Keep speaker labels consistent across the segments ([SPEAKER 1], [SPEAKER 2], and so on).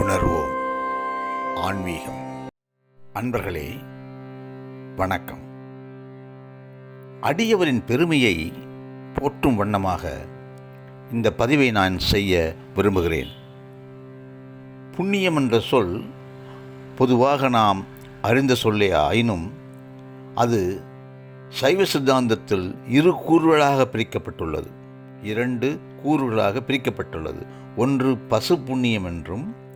[SPEAKER 1] உணர்வோம். ஆன்மீகம். அன்பர்களே வணக்கம். அடியவரின் பெருமையை போற்றும் வண்ணமாக இந்த பதிவை நான் செய்ய விரும்புகிறேன். புண்ணியம் என்ற சொல் பொதுவாக நாம் அறிந்த சொல்லே ஆயினும் அது சைவ சித்தாந்தத்தில் இரு கூறுகளாக பிரிக்கப்பட்டுள்ளது. இரண்டு கூறுகளாக பிரிக்கப்பட்டுள்ளது. ஒன்று பசு புண்ணியம் என்றும்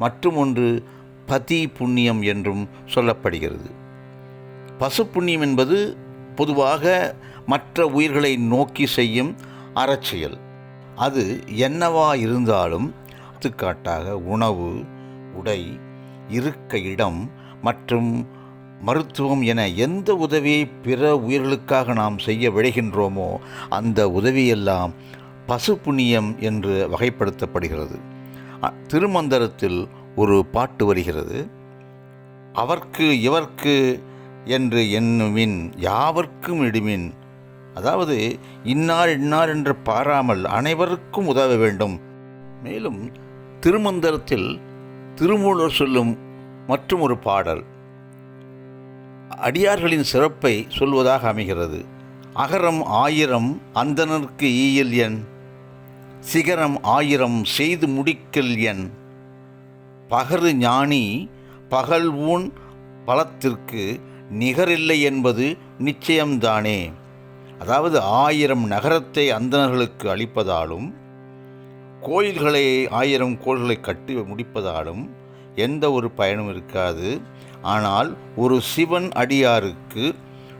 [SPEAKER 1] மற்றும் ஒன்று பதி புண்ணியம் என்றும் சொல்லப்படுகிறது. பசு புண்ணியம் என்பது பொதுவாக மற்ற உயிர்களை நோக்கி செய்யும் அறச்செயல். அது என்னவா இருந்தாலும் எடுத்துக்காட்டாக உணவு உடை இருக்க இடம் மற்றும் மருத்துவம் என எந்த உதவியை பிற உயிர்களுக்காக நாம் செய்ய விழைகின்றோமோ அந்த உதவியெல்லாம் பசு புண்ணியம் என்று வகைப்படுத்தப்படுகிறது. திருமந்திரத்தில் ஒரு பாட்டு வருகிறது. அவர்க்கு இவர்க்கு என்று எண்ணுமின் யாவர்க்கும் இடுமின். அதாவது இன்னார் இன்னார் என்று பாராமல் அனைவருக்கும் உதவ வேண்டும். மேலும் திருமந்திரத்தில் திருமூலர் சொல்லும் மற்றும் ஒரு பாடல். அடியார்களின் சிறப்பை சொல்வதாக அமைகிறது. அகரம் ஆயிரம் அந்தணர்க்கு ஈயில் எண். சிகரம் ஆயிரம் செய்து முடிக்கல் எண் பகரு ஞானி பகல் ஊன் பலத்திற்கு நிகரில்லை என்பது நிச்சயம்தானே. அதாவது ஆயிரம் நகரத்தை அந்தணர்களுக்கு அளிப்பதாலும் கோயில்களை ஆயிரம் கோள்களை கட்டி முடிப்பதாலும் எந்த ஒரு பயனும் இருக்காது. ஆனால் ஒரு சிவன் அடியாருக்கு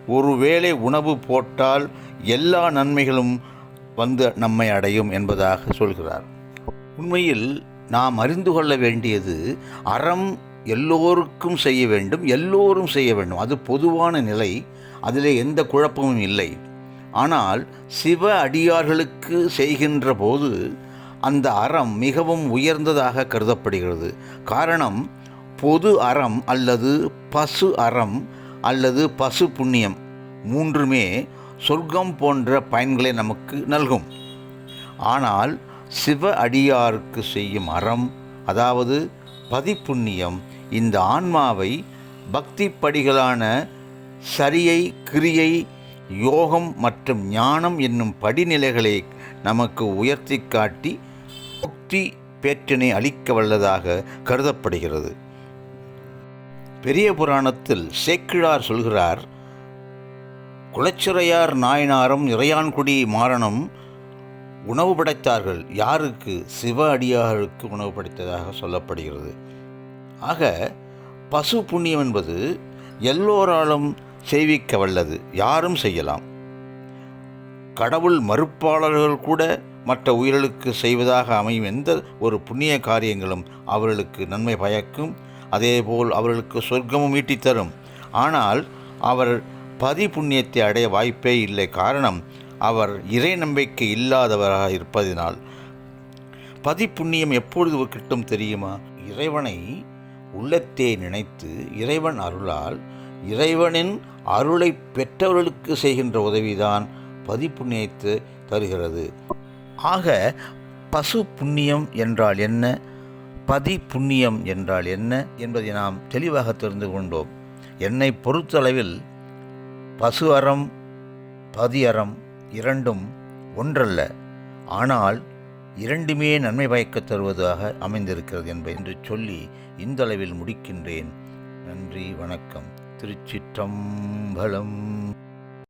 [SPEAKER 1] ஒருவேளை உணவு போட்டால் எல்லா நன்மைகளும் வந்து நம்மை அடையும் என்பதாக சொல்கிறார். உண்மையில் நாம் அறிந்து கொள்ள வேண்டியது அறம் எல்லோருக்கும் செய்ய வேண்டும் எல்லோரும் செய்ய வேண்டும். அது பொதுவான நிலை அதிலே எந்த குழப்பமும் இல்லை. ஆனால் சிவ அடியார்களுக்கு செய்கின்ற போது அந்த அறம் மிகவும் உயர்ந்ததாக கருதப்படுகிறது. காரணம் பொது அறம் அல்லது பசு அறம் அல்லது பசு புண்ணியம் மூன்றுமே சொர்க்கம் போன்ற பயன்களை நமக்கு நல்கும். ஆனால் சிவ அடியாருக்கு செய்யும் அறம் அதாவது பதிப்புண்ணியம் இந்த ஆன்மாவை பக்தி படிகளான சரியை கிரியை யோகம் மற்றும் ஞானம் என்னும் படிநிலைகளை நமக்கு உயர்த்தி காட்டி முக்தி பேற்றினை அளிக்க வல்லதாக கருதப்படுகிறது. பெரிய புராணத்தில் சேக்கிழார் சொல்கிறார் குளச்சிறையார் நாயனாரும் இறையான்குடி மாறனும் உணவு படைத்தார்கள். யாருக்கு? சிவ அடியார்களுக்கு உணவு படைத்ததாக சொல்லப்படுகிறது. ஆக பசு புண்ணியம் என்பது எல்லோராலும் செய்விக்க வல்லது. யாரும் செய்யலாம். கடவுள் மறுப்பாளர்கள் கூட மற்ற உயிர்களுக்கு செய்வதாக அமையும் எந்த ஒரு புண்ணிய காரியங்களும் அவர்களுக்கு நன்மை பயக்கும். அதேபோல் அவர்களுக்கு சொர்க்கமும் ஈட்டித்தரும். ஆனால் அவர் பதி புண்ணியத்தை அடைய வாய்ப்பே இல்லை. காரணம் அவர் இறை நம்பிக்கை இல்லாதவராக இருப்பதினால். பதி புண்ணியம் எப்பொழுது கிட்டும் தெரியுமா? இறைவனை உள்ளத்தே நினைத்து இறைவன் அருளால் இறைவனின் அருளை பெற்றவர்களுக்கு செய்கின்ற உதவிதான் பதி புண்ணியத்தை தருகிறது. ஆக பசு புண்ணியம் என்றால் என்ன? பதி புண்ணியம் என்றால் என்ன என்பதை நாம் தெளிவாக தெரிந்து கொண்டோம். என்னை பொறுத்தளவில் பசு அறம் பதி அறம் இரண்டும் ஒன்றல்ல. ஆனால் இரண்டுமே நன்மை பயக்க தருவதாக அமைந்திருக்கிறது என்பது என்று சொல்லி இந்தளவில் முடிக்கின்றேன். நன்றி வணக்கம். திருச்சிற்றம்பலம்.